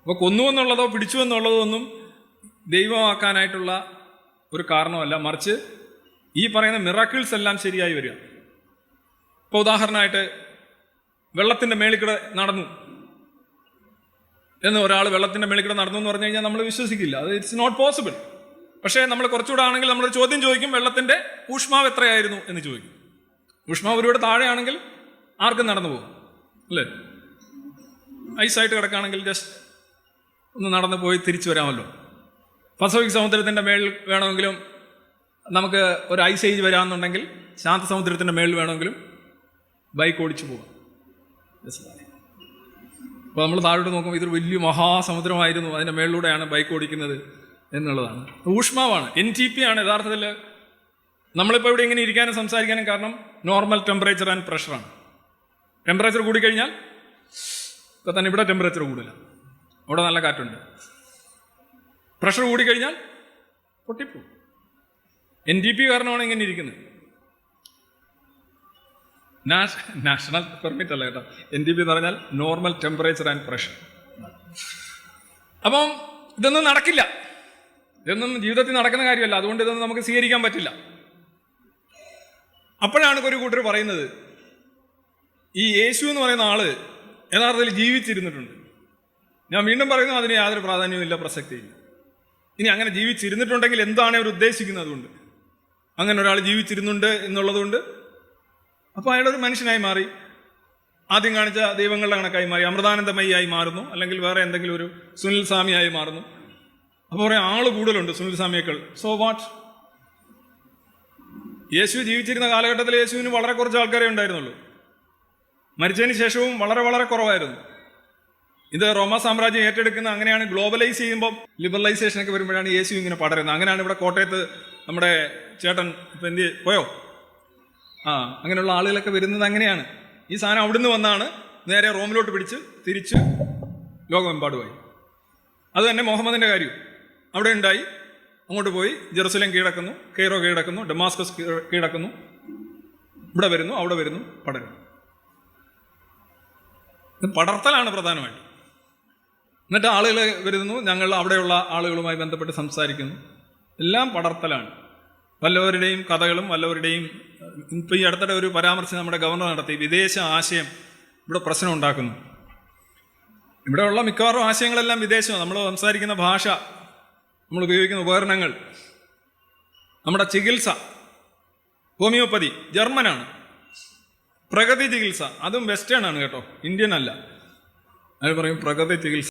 അപ്പോൾ കൊന്നു എന്നുള്ളതോ പിടിച്ചു എന്നുള്ളതോ ഒന്നും ദൈവമാക്കാനായിട്ടുള്ള ഒരു കാരണമല്ല. മറിച്ച് ഈ പറയുന്ന മിറാക്കിൾസ് എല്ലാം ശരിയായി വരിക. ഇപ്പോൾ ഉദാഹരണമായിട്ട് വെള്ളത്തിന്റെ മേളിക്കൂടെ നടന്നു എന്ന് ഒരാൾ വെള്ളത്തിന്റെ മേളിക്കൂടെ നടന്നു എന്ന് പറഞ്ഞു കഴിഞ്ഞാൽ നമ്മൾ വിശ്വസിക്കില്ല. അത് ഇറ്റ്സ് നോട്ട് പോസിബിൾ പക്ഷേ നമ്മൾ കുറച്ചുകൂടെ ആണെങ്കിൽ നമ്മൾ ചോദ്യം ചോദിക്കും വെള്ളത്തിന്റെ ഊഷ്മാവ് എത്രയായിരുന്നു എന്ന് ചോദിക്കും. ഊഷ്മാവ് ഒരുപാട് താഴെയാണെങ്കിൽ ആർക്കും നടന്നു പോകും. അല്ലേ? ഐസായിട്ട് കിടക്കുകയാണെങ്കിൽ ജസ്റ്റ് ഒന്ന് നടന്നു പോയി തിരിച്ചു വരാമല്ലോ. പസഫിക് സമുദ്രത്തിന്റെ മേളിൽ വേണമെങ്കിലും നമുക്ക് ഒരു ഐസ് ഏജ് വരാമെന്നുണ്ടെങ്കിൽ ശാന്ത സമുദ്രത്തിന്റെ മേളിൽ വേണമെങ്കിലും ബൈക്ക് ഓടിച്ചു പോകാം. അപ്പോൾ നമ്മൾ താഴോട്ട് നോക്കുമ്പോൾ ഇതൊരു വലിയ മഹാസമുദ്രമായിരുന്നു. അതിന്റെ മേളിലൂടെയാണ് ബൈക്ക് ഓടിക്കുന്നത് എന്നുള്ളതാണ്. ഊഷ്മാവാണ് എൻ ടി പി ആണ് യഥാർത്ഥത്തിൽ. നമ്മളിപ്പോൾ ഇവിടെ ഇങ്ങനെ ഇരിക്കാനും സംസാരിക്കാനും കാരണം നോർമൽ ടെമ്പറേച്ചർ ആൻഡ് പ്രഷറാണ് ടെമ്പറേച്ചർ കൂടിക്കഴിഞ്ഞാൽ ഇപ്പം തന്നെ ഇവിടെ ടെമ്പറേച്ചർ കൂടില്ല അവിടെ നല്ല കാറ്റുണ്ട്. പ്രഷർ കൂടിക്കഴിഞ്ഞാൽ പൊട്ടിപ്പോവും. എൻ ഡി പി കാരണമാണ് ഇങ്ങനെ ഇരിക്കുന്നത്. നാഷണൽ പെർമിറ്റ് അല്ല കേട്ടോ. എൻ ഡി പി എന്ന് പറഞ്ഞാൽ നോർമൽ ടെമ്പറേച്ചർ ആൻഡ് പ്രഷർ അപ്പം ഇതൊന്നും നടക്കില്ല. ഇതൊന്നും ജീവിതത്തിൽ നടക്കുന്ന കാര്യമല്ല. അതുകൊണ്ട് ഇതൊന്നും നമുക്ക് സ്വീകരിക്കാൻ പറ്റില്ല. അപ്പോഴാണ് ഒരു കൂട്ടർ പറയുന്നത് ഈ യേശു എന്ന് പറയുന്ന ആൾ യഥാർത്ഥത്തിൽ ജീവിച്ചിരുന്നിട്ടുണ്ട്. ഞാൻ വീണ്ടും പറയുന്നു അതിന് യാതൊരു പ്രാധാന്യവുമില്ല പ്രസക്തിയില്ല. ഇനി അങ്ങനെ ജീവിച്ചിരുന്നിട്ടുണ്ടെങ്കിൽ എന്താണ് അവർ ഉദ്ദേശിക്കുന്നത് കൊണ്ട്? അങ്ങനെ ഒരാൾ ജീവിച്ചിരുന്നുണ്ട് എന്നുള്ളതുകൊണ്ട് അപ്പോൾ ഒരു മനുഷ്യനായി മാറി. ആദ്യം കാണിച്ച ദൈവങ്ങളുടെ കണക്കായി മാറി. അമൃതാനന്ദമയായി മാറുന്നു അല്ലെങ്കിൽ വേറെ എന്തെങ്കിലും ഒരു സുനിൽ സ്വാമിയായി മാറുന്നു. അപ്പോൾ പറയാം ആൾ കൂടുതലുണ്ട് സുനിൽ സ്വാമിയേക്കാൾ. സോ വാട്ട് യേശു ജീവിച്ചിരുന്ന കാലഘട്ടത്തിൽ യേശുവിന് വളരെ കുറച്ച് ആൾക്കാരെ ഉണ്ടായിരുന്നുള്ളൂ. മരിച്ചതിന് ശേഷവും വളരെ വളരെ കുറവായിരുന്നു. ഇത് റോമ സാമ്രാജ്യം ഏറ്റെടുക്കുന്ന അങ്ങനെയാണ് ഗ്ലോബലൈസ് ചെയ്യുമ്പോൾ ലിബറലൈസേഷൻ ഒക്കെ വരുമ്പോഴാണ് യേശു ഇങ്ങനെ പടരുന്നത്. അങ്ങനെയാണ് ഇവിടെ കോട്ടയത്ത് നമ്മുടെ ചേട്ടൻ ഇപ്പം എന്ത് പോയോ? ആ അങ്ങനെയുള്ള ആളുകളൊക്കെ വരുന്നത് അങ്ങനെയാണ്. ഈ സാധനം അവിടുന്ന് വന്നാണ് നേരെ റോമിലോട്ട് പിടിച്ച് തിരിച്ച് ലോകമെമ്പാടുമായി. അത് തന്നെ മുഹമ്മദിന്റെ കാര്യം. അവിടെ ഉണ്ടായി. അങ്ങോട്ട് പോയി ജെറുസലേം കീഴടക്കുന്നു കെയ്റോ കീഴടക്കുന്നു ഡെമാസ്കസ് കീഴ- കീഴടക്കുന്നു. ഇവിടെ വരുന്നു അവിടെ വരുന്നു പടരുന്നു. പടർത്തലാണ് പ്രധാനമായിട്ട്. എന്നിട്ട് ആളുകൾ വരുന്നു ഞങ്ങൾ അവിടെയുള്ള ആളുകളുമായി ബന്ധപ്പെട്ട് സംസാരിക്കുന്നു. എല്ലാം പടർത്തലാണ്. വല്ലവരുടെയും കഥകളും വല്ലവരുടെയും ഇപ്പം ഈ അടുത്തിടെ ഒരു പരാമർശം നമ്മുടെ ഗവർണർ നടത്തി വിദേശ ആശയം ഇവിടെ പ്രശ്നം ഉണ്ടാക്കുന്നു. ഇവിടെയുള്ള മിക്കവാറും ആശയങ്ങളെല്ലാം വിദേശമാണ്. നമ്മൾ സംസാരിക്കുന്ന ഭാഷ നമ്മൾ ഉപയോഗിക്കുന്ന ഉപകരണങ്ങൾ നമ്മുടെ ചികിത്സ ഹോമിയോപ്പതി ജർമ്മനാണ്. പ്രകൃതി ചികിത്സ അതും വെസ്റ്റേൺ ആണ് കേട്ടോ ഇന്ത്യൻ അല്ല. അത് പറയും പ്രകൃതി ചികിത്സ